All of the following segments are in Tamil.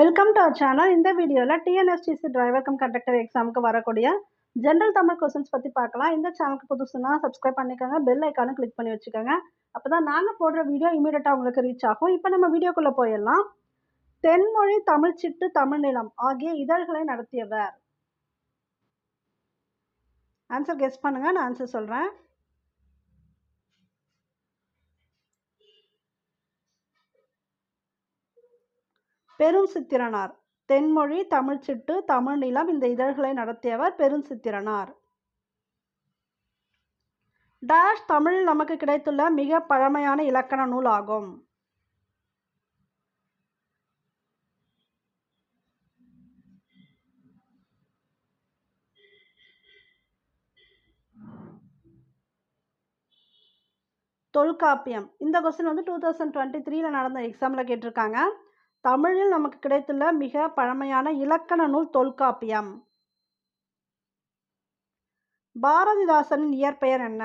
வெல்கம் டு அவர் சேனல் இந்த வீடியோவில் டிஎன்எஸ்டிசி டிரைவர் கம் கண்டக்டர் எக்ஸாமுக்கு வரக்கூடிய ஜென்ரல் தமிழ் கொஸ்டின்ஸ் பற்றி பார்க்கலாம். இந்த சேனலுக்கு புதுசுனா சப்ஸ்கிரைப் பண்ணிக்கோங்க. பெல் ஐக்கானும் கிளிக் பண்ணி வச்சுக்கோங்க. அப்போ தான் நாங்கள் போடுற வீடியோ இமீடியட்டாக உங்களுக்கு ரீச் ஆகும். இப்போ நம்ம வீடியோக்குள்ளே போயிடலாம். தென்மொழி தமிழ்ச்சிட்டு தமிழ் நிலம் ஆகிய இதழ்களை நடத்தியவர். ஆன்சர் கெஸ் பண்ணுங்கள் நான் ஆன்சர் சொல்கிறேன் பெரும் சித்திரனார் தென்மொழி தமிழ்ச்சிட்டு தமிழ் நிலம் இந்த இதழ்களை நடத்தியவர் பெருஞ்சித்திரனார். டேஷ் தமிழ் நமக்கு கிடைத்துள்ள மிக பழமையான இலக்கண நூல் ஆகும். தொல்காப்பியம். இந்த கொஸ்டின் வந்து டூ தௌசண்ட் டுவெண்ட்டி த்ரீல நடந்த எக்ஸாமில் கேட்டிருக்காங்க. தமிழில் நமக்கு கிடைத்துள்ள மிக பழமையான இலக்கண நூல் தொல்காப்பியம். பாரதிதாசனின் இயற்பெயர் என்ன?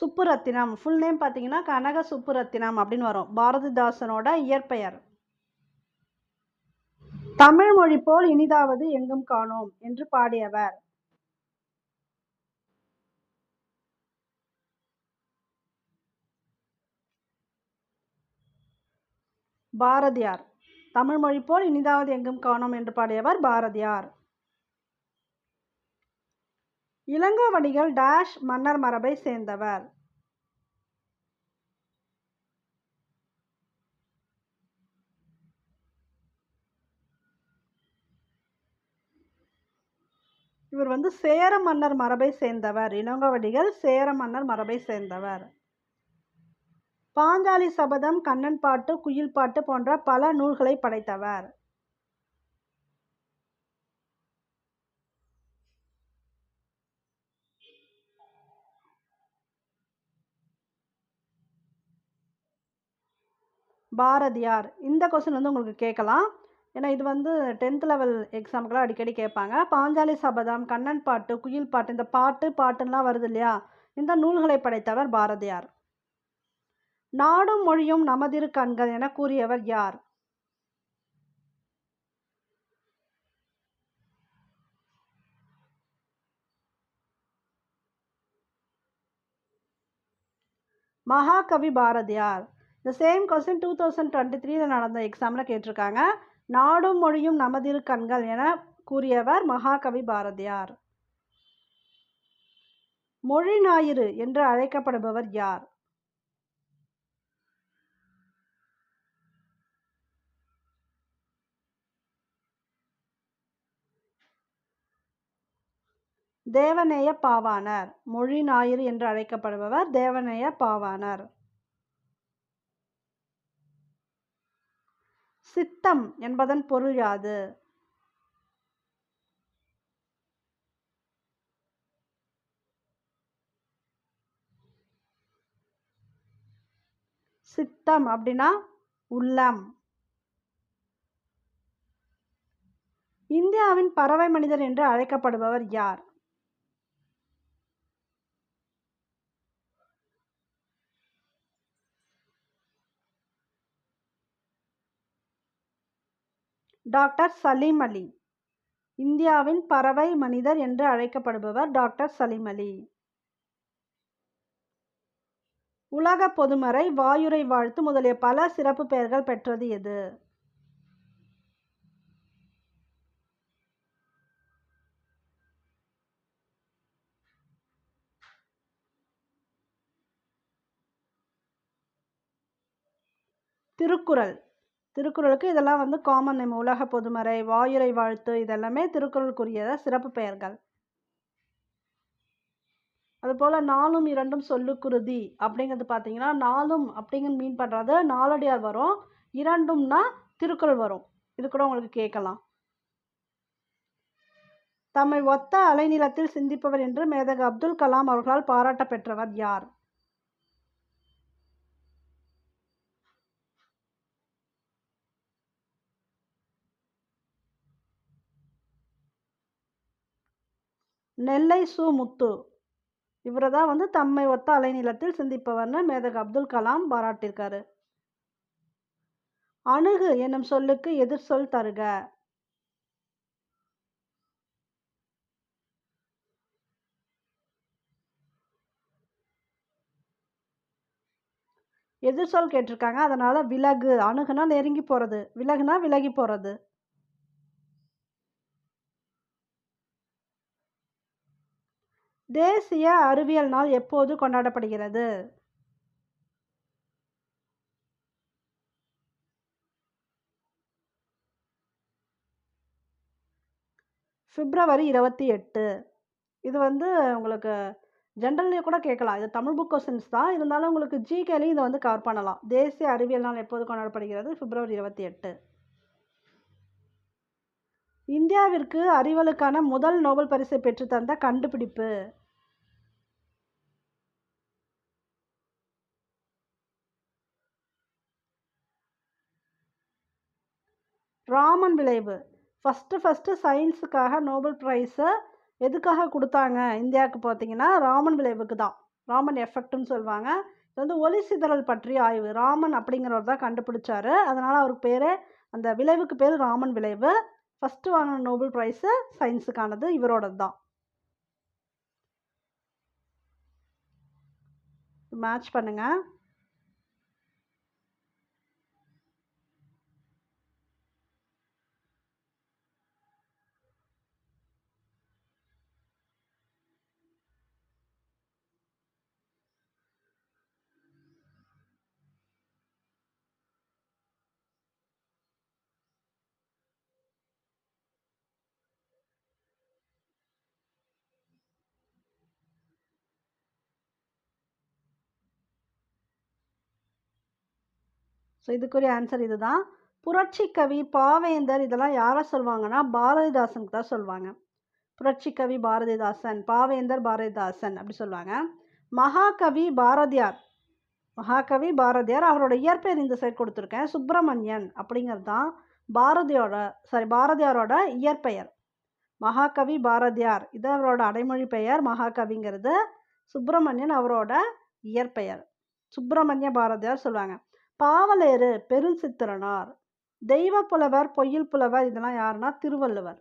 சுப்புரத்தினம். ஃபுல் நேம் பார்த்தீங்கன்னா கனக சுப்புரத்தினம் அப்படின்னு வரும். பாரதிதாசனோட இயற்பெயர். தமிழ் மொழி போல் இனிதாவது எங்கும் காணோம் என்று பாடியவர். பாரதியார். தமிழ் மொழி போல் இனிதாவது எங்கும் காணோம் என்று பாடியவர் பாரதியார். இளங்கோவடிகள் டேஷ் மன்னர் மரபை சேர்ந்தவர். இவர் வந்து சேர மன்னர் மரபை சேர்ந்தவர். இளங்கோவடிகள் சேர மன்னர் மரபை சேர்ந்தவர். பாஞ்சாலி சபதம் கண்ணன் பாட்டு குயில் பாட்டு போன்ற பல நூல்களை படைத்தவர். பாரதியார். இந்த கொஸ்டின் வந்து உங்களுக்கு கேட்கலாம். ஏன்னா இது வந்து டென்த் லெவல் எக்ஸாமுக்கெல்லாம் அடிக்கடி கேட்பாங்க. பாஞ்சாலி சபதம் கண்ணன் பாட்டு குயில் பாட்டு இந்த பாட்டு பாட்டுலாம் வருது இல்லையா? இந்த நூல்களை படைத்தவர் பாரதியார். நாடும் மொழியும் நமதிரு கண்கள் என கூறியவர் யார்? மகாகவி பாரதியார். இந்த same question two thousand twenty த்ரீல நடந்த எக்ஸாமில் கேட்டிருக்காங்க. நாடும் மொழியும் நமதிரு கண்கள் என கூறியவர் மகாகவி பாரதியார். மொழி ஞாயிறு என்று அழைக்கப்படுபவர் யார்? தேவநேய பாவாணர். மொழி ஞாயிறு என்று அழைக்கப்படுபவர் தேவநேய பாவாணர். சித்தம் என்பதன் பொருள் யாது? சித்தம் அப்படின்னா உள்ளம். இந்தியாவின் பறவை மனிதர் என்று அழைக்கப்படுபவர் யார்? டாக்டர் சலீம் அலி. இந்தியாவின் பறவை மனிதர் என்று அழைக்கப்படுபவர் டாக்டர் சலீம் அலி. உலக பொதுமறை வாயுரை வாழ்த்து முதலிய பல சிறப்பு பெயர்கள் பெற்றது எது? திருக்குறள். திருக்குறளுக்கு இதெல்லாம் வந்து காமன் நேம் உலக பொதுமறை வாயுரை வாழ்த்து இதெல்லாமே திருக்குறளுக்குரிய சிறப்பு பெயர்கள். அதுபோல் நாலும் இரண்டும் சொல்லுக்குருதி அப்படிங்கிறது பார்த்தீங்கன்னா நாலும் அப்படிங்கிறது மீன் பண்ணுறது நாலடியார் வரும் இரண்டும்னா திருக்குறள் வரும். இது கூட உங்களுக்கு கேட்கலாம். தம்மை ஒத்த அலைநிலத்தில் சிந்திப்பவர் என்று மேதக அப்துல் கலாம் அவர்களால் பாராட்ட பெற்றவர் யார்? நெல்லை சு முத்து. இவரை தான் வந்து தம்மை ஒத்த அலைநிலத்தில் சிந்திப்பவர்னு மேதகு அப்துல் கலாம் பாராட்டியிருக்காரு. அணுகு என்னும் சொல்லுக்கு எதிர் சொல் தருக. எதிர் சொல் கேட்டிருக்காங்க. அதனால விலகு. அணுகுனா நெருங்கி போகிறது விலகுனா விலகி போகிறது தேசிய அறிவியல் நாள் எப்போது கொண்டாடப்படுகிறது? பிப்ரவரி இருபத்தி எட்டு. இது வந்து உங்களுக்கு ஜென்ரல்லே கூட கேட்கலாம். இது தமிழ் புக் கொஸ்டின்ஸ் தான். இருந்தாலும் உங்களுக்கு ஜிகேலையும் இதை வந்து கவர் பண்ணலாம். தேசிய அறிவியல் நாள் எப்போது கொண்டாடப்படுகிறது? பிப்ரவரி இருபத்தி எட்டு. இந்தியாவிற்கு அறிவலுக்கான முதல் நோபல் பரிசை பெற்றுத்தந்த கண்டுபிடிப்பு? காமன் விளைவு. ஃபஸ்ட்டு ஃபஸ்ட்டு சயின்ஸுக்காக நோபல் ப்ரைஸை எதுக்காக கொடுத்தாங்க? இந்தியாவுக்கு பார்த்தீங்கன்னா ராமன் விளைவுக்கு தான். ராமன் எஃபெக்ட்னு சொல்லுவாங்க. இது வந்து ஒலி சிதறல் பற்றிய ஆய்வு. ராமன் அப்படிங்கிறவர் தான் கண்டுபிடிச்சாரு. அதனால் அவருக்கு பேர் அந்த விளைவுக்கு பேர் ராமன் விளைவு. ஃபஸ்ட்டு வாங்கின நோபல் ப்ரைஸு சயின்ஸுக்கானது இவரோடது தான். மேட்ச் பண்ணுங்கள் ஸோ இதுக்குரிய ஆன்சர் இதுதான். புரட்சி கவி பாவேந்தர் இதெல்லாம் யாரை சொல்லுவாங்கன்னா பாரதிதாசனுக்கு தான் சொல்லுவாங்க புரட்சிக்கவி பாரதிதாசன் பாவேந்தர் பாரதிதாசன் அப்படி சொல்லுவாங்க மகாகவி பாரதியார். மகாகவி பாரதியார் அவரோட இயற்பெயர் இந்த சைடு கொடுத்துருக்கேன். சுப்பிரமணியன் அப்படிங்கிறது தான் பாரதியோட சாரி பாரதியாரோட இயற்பெயர். மகாகவி பாரதியார் இது அவரோட அடைமொழி பெயர். மகாகவிங்கிறது சுப்பிரமணியன் அவரோட இயற்பெயர். சுப்பிரமணிய பாரதியார் சொல்லுவாங்க பாவலேறு பெருசித்திரனார் தெய்வ புலவர் பொய்யில் புலவர் இதெல்லாம் யாருன்னா திருவள்ளுவர்.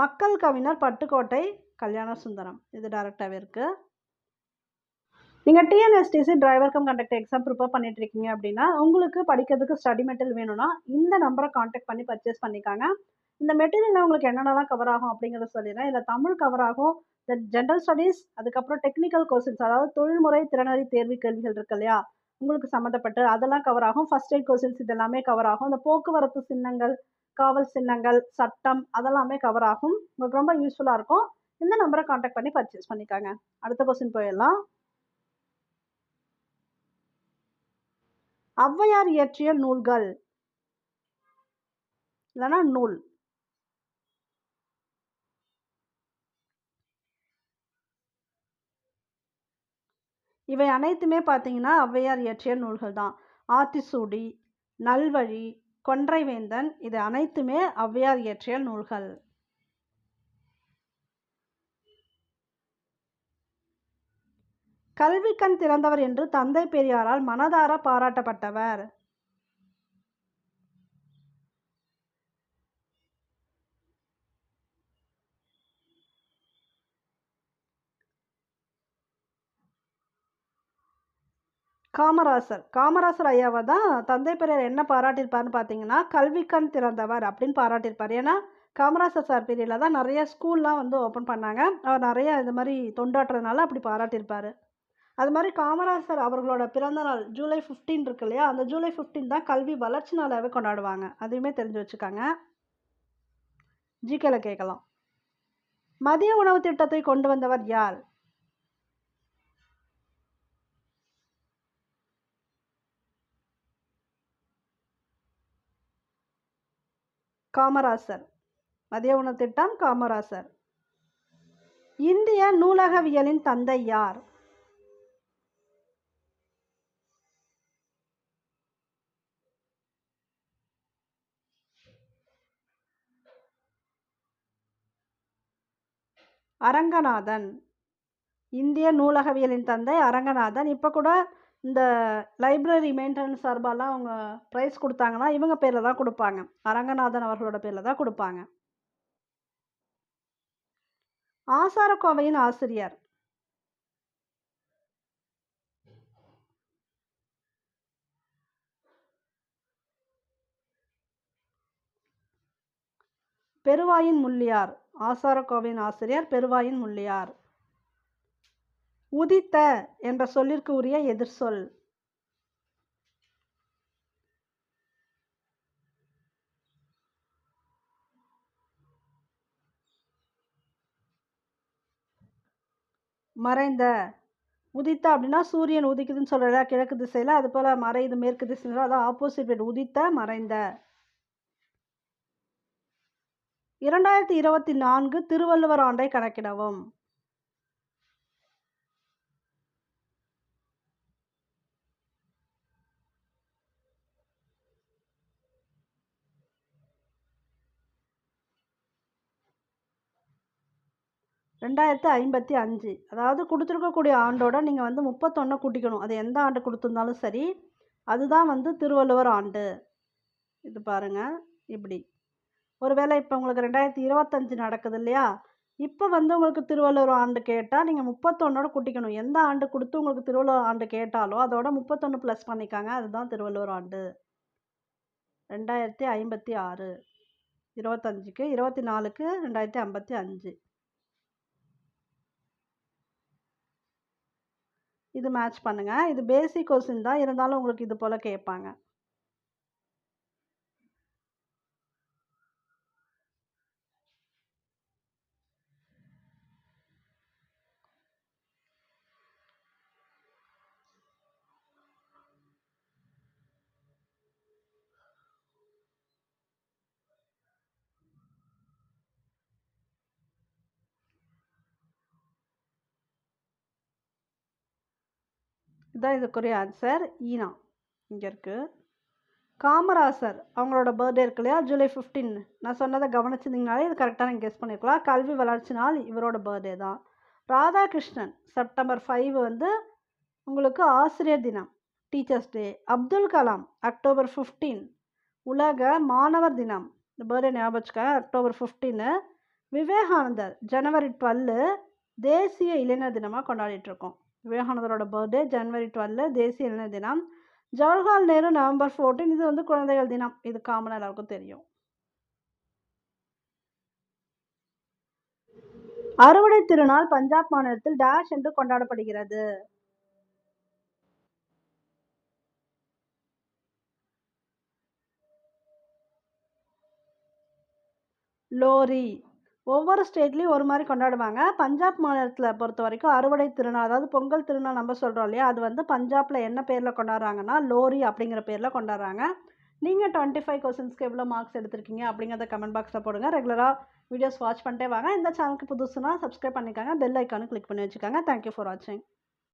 மக்கள் கவிஞர் பட்டுக்கோட்டை கல்யாண சுந்தரம் இது டைரக்டாகவே இருக்குது நீங்கள் TNSTC driver cum conductor exam prepare பண்ணிட்டு இருக்கீங்க அப்படின்னா உங்களுக்கு படிக்கிறதுக்கு ஸ்டடி மெட்டீரியல் வேணும்னா இந்த நம்பரை காண்டாக்ட் பண்ணி பர்ச்சேஸ் பண்ணிக்காங்க. இந்த மெட்டீரியலில் உங்களுக்கு என்னென்னலாம் கவர் ஆகும் அப்படிங்கிறத சொல்லிடுறேன். இதில் தமிழ் கவர் ஆகும் இந்த ஜென்ரல் ஸ்டடீஸ் அதுக்கப்புறம் டெக்னிக்கல் கொஸ்டின்ஸ் அதாவது தொழில்முறை திறனறி தேர்வு கேள்விகள் இருக்கு இல்லையா? உங்களுக்கு சம்மந்தப்பட்டு அதெல்லாம் கவர் ஆகும். ஃபர்ஸ்ட் எய்ட் கொஸ்டின்ஸ் இதெல்லாமே கவர் ஆகும். இந்த போக்குவரத்து சின்னங்கள் காவல் சின்னங்கள் சட்டம் அதெல்லாமே கவர் ஆகும். உங்களுக்கு ரொம்ப யூஸ்ஃபுல்லாக இருக்கும். இந்த நம்பரை காண்டாக்ட் பண்ணி பர்ச்சேஸ் பண்ணிக்காங்க. அடுத்த கொஸ்டின் போயிடலாம். ஔவையார் இயற்றிய நூல்கள். இல்லைன்னா நூல். இவை அனைத்துமே பார்த்தீங்கன்னா ஔவையார் இயற்றிய நூல்கள் தான் ஆத்திசூடி நல்வழி கொன்றைவேந்தன் இது அனைத்துமே ஔவையார் இயற்றிய நூல்கள். கல்வி கண் திறந்தவர் என்று தந்தை பெரியாரால் மனதார பாராட்டப்பட்டவர். காமராசர். காமராசர் ஐயாவை தான் தந்தை பெரியார் என்ன பாராட்டியிருப்பாருன்னு பார்த்தீங்கன்னா கல்வி கண் திறந்தவர் அப்படின்னு பாராட்டியிருப்பார். ஏன்னா காமராசர் சார் பீரியடில் தான் நிறைய ஸ்கூல்லாம் வந்து ஓப்பன் பண்ணாங்க. அவர் நிறைய இது மாதிரி தொண்டாட்டுறதுனால அப்படி பாராட்டியிருப்பார். அது மாதிரி காமராசர் அவர்களோட பிறந்த நாள் ஜூலை ஃபிஃப்டீன் இருக்கு இல்லையா? அந்த ஜூலை ஃபிஃப்டீன் தான் கல்வி வளர்ச்சி நாளாகவே கொண்டாடுவாங்க. அதையுமே தெரிஞ்சு வச்சுக்காங்க. ஜிகேல கேட்கலாம் மதிய உணவு திட்டத்தை கொண்டு வந்தவர் யார்? காமராசர். மதிய உணவு திட்டம் காமராசர். இந்திய நூலகவியலின் தந்தை யார்? அரங்கநாதன். இந்திய நூலகவியலின் தந்தை அரங்கநாதன். இப்போ கூட இந்த லைப்ரரி மெயின்டெனன்ஸ் சார்பாலாம் அவங்க ப்ரைஸ் கொடுத்தாங்கன்னா இவங்க பேரில் தான் கொடுப்பாங்க. அரங்கநாதன் அவர்களோட பேரில் தான் கொடுப்பாங்க. ஆசாரக்கோவையின் ஆசிரியர். பெருவாயின் முள்ளியார். ஆசாரக்கோவையின் ஆசிரியர் பெருவாயின் முள்ளியார். உதித்த என்ற சொல்லிற்கு உரிய எதிர்சொல் மறைந்த. உதித்த அப்படின்னா சூரியன் உதிக்குதுன்னு சொல்கிறதா கிழக்கு திசையில் அது போல் மறையுது மேற்கு திசையில் அதான் ஆப்போசிட் வேர்டு உதித்த மறைந்த. இரண்டாயிரத்தி இருபத்தி நான்கு திருவள்ளுவர் ஆண்டை கணக்கிடவும். ரெண்டாயிரத்து ஐம்பத்தி அஞ்சு. அதாவது கொடுத்துருக்கக்கூடிய ஆண்டோட நீங்கள் வந்து முப்பத்தொன்னை கூட்டிக்கணும். அது எந்த ஆண்டு கொடுத்துருந்தாலும் சரி அதுதான் வந்து திருவள்ளுவர் ஆண்டு. இது பாருங்கள் இப்படி. ஒருவேளை இப்போ உங்களுக்கு ரெண்டாயிரத்தி இருபத்தஞ்சு நடக்குது இல்லையா? இப்போ வந்து உங்களுக்கு திருவள்ளுவர் ஆண்டு கேட்டால் நீங்கள் முப்பத்தொன்னோட கூட்டிக்கணும். எந்த ஆண்டு கொடுத்து உங்களுக்கு திருவள்ளுவர் ஆண்டு கேட்டாலோ அதோட முப்பத்தொன்று ப்ளஸ் பண்ணிக்காங்க. அதுதான் திருவள்ளுவர் ஆண்டு. ரெண்டாயிரத்தி ஐம்பத்தி ஆறு. இருபத்தஞ்சுக்கு இருபத்தி நாலுக்கு ரெண்டாயிரத்தி ஐம்பத்தி அஞ்சு. இது மேட்ச் பண்ணுங்கள் இது பேசிக் கொஸ்டின் தான். இருந்தாலும் உங்களுக்கு இது போல் கேட்பாங்க. இதுதான் இதுக்குரிய ஆன்சர் ஈனா. இங்கே இருக்குது காமராசர் அவங்களோட பர்த்டே இருக்கு இல்லையா? ஜூலை ஃபிஃப்டீன் நான் சொன்னதை கவனிச்சிருந்தீங்கனாலே இது கரெக்டாக நீங்கள் கெஸ் பண்ணியிருக்கலாம் கல்வி வளர்ச்சி நாள் இவரோட பர்த்டே தான். ராதாகிருஷ்ணன் செப்டம்பர் ஃபைவ் வந்து உங்களுக்கு ஆசிரியர் தினம் teachers day Abdul Kalam October fifteen உலக மாணவர் தினம். இந்த பர்த்டே ஞாபகம் October fifteen Vivekanandar January twelve தேசிய இளைஞர் தினமாக கொண்டாடிட்டுருக்கோம் இருக்கோம். விவேகானந்தரோட பர்த்டே ஜனவரி டுவெல்லு தேசிய இளைஞர் தினம். ஜவஹர்லால் நேரு நவம்பர் ஃபோர்டீன் இது வந்து குழந்தைகள் தினம். இது காமன் எல்லாருக்கும் தெரியும். அறுவடை திருநாள் பஞ்சாப் மாநிலத்தில் டேஷ் என்று கொண்டாடப்படுகிறது. லோரி. ஒவ்வொரு ஸ்டேட்லேயும் ஒரு மாதிரி கொண்டாடுவாங்க. பஞ்சாப் மாநிலத்தில் பொறுத்த வரைக்கும் அறுவடை திருநாள் அதாவது பொங்கல் திருநாள் நம்ம சொல்கிறோம் இல்லையா அது வந்து பஞ்சாபில் என்ன பேரில் கொண்டாடுறாங்கன்னா லோரி அப்படிங்கிற பேரில் கொண்டாடுறாங்க. நீங்கள் டுவெண்ட்டி ஃபைவ் கொஸ்டின்ஸ்க்கு எவ்வளோ மார்க்ஸ் எடுத்திருக்கீங்க அப்படிங்கிறத கமெண்ட் பாக்ஸில் போடுங்க. ரெகுலராக வீடியோஸ் வாட்ச் பண்ணிட்டே வாங்க. இந்த சேனலுக்கு புதுசுனா சப்ஸ்கிரைப் பண்ணிக்கோங்க. பெல் ஐக்கானு கிளிக் பண்ணி வச்சுக்கோங்க. தேங்க்யூ ஃபார் வாட்சிங்